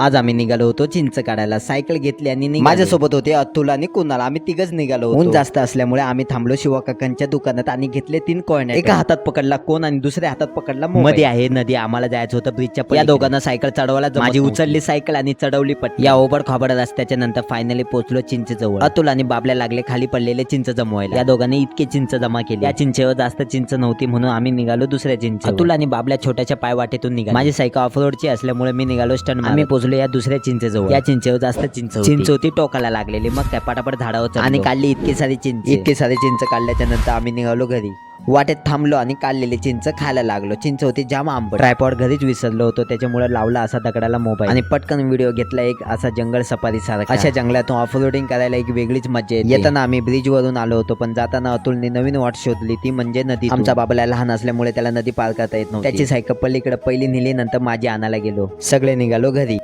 आज आम्ही निघालो होतो चिंच काढायला. सायकल घेतली आणि. माझ्यासोबत होते अतुल आणि कुणाल. आम्ही तिघच निघालो. ऊन जास्त असल्यामुळे आम्ही थांबलो शिवा काकांच्या दुकानात आणि घेतले तीन कॉइन एका हातात पकडला कोण आणि दुसऱ्या हातात पकडला मध्ये आहे नदी. आम्हाला जायचं होतं ब्रिजच्या या दोघांना सायकल चढवायला माझी उचलली सायकल आणि चढवली पट या ओबड खाबड रस्त्याच्या नंतर फायनली पोहोचलो चिंच जवळ अतुल आणि बाबल्या लागले खाली पडलेले चिंच जमवायला. या दोघांनी इतके चिंच जमा केले. या चिंचेवर जास्त चिंच नव्हती म्हणून आम्ही निघालो दुसऱ्या चिंच अतुल आणि बाबल्या छोट्याच्या पाय वाटेतून निघाले. माझी सायकल ऑफरोडची असल्यामुळे मी निघालो स्टंट आम्ही पोहोचलो या दुसऱ्या चिंचेजवळ. या चिंचेवर जास्त चिंच. चिंच होती टोकाला लागलेली मग त्या पटापट झाडावर. आणि काढली इतकी सारी चिंच. इतकी सारी चिंच काढल्याच्या नंतर आम्ही निघालो घरी. वाटेत थांबलो आणि काढलेली चिंच खायला लागलो. चिंच होती जाम आंबट. ट्रायपॉड घरीच विसरलो होतो त्याच्यामुळे लावला असा दगडाला मोबाईल आणि पटकन व्हिडिओ घेतला एक असा जंगल सफारी सारखा. अशा जंगलातून ऑफ रोडिंग करायला एक वेगळीच मजा येते. येताना आम्ही ब्रिज वरून आलो होतो पण जाताना अतुलने नवीन वाट शोधली. ती म्हणजे नदी आमचा बाबाला लहान असल्यामुळे त्याला नदी पार करता येत नव्हती. त्याची सायकल पलीकडे पहिली नेली नंतर माझी आणायला गेलो. सगळे निघालो घरी.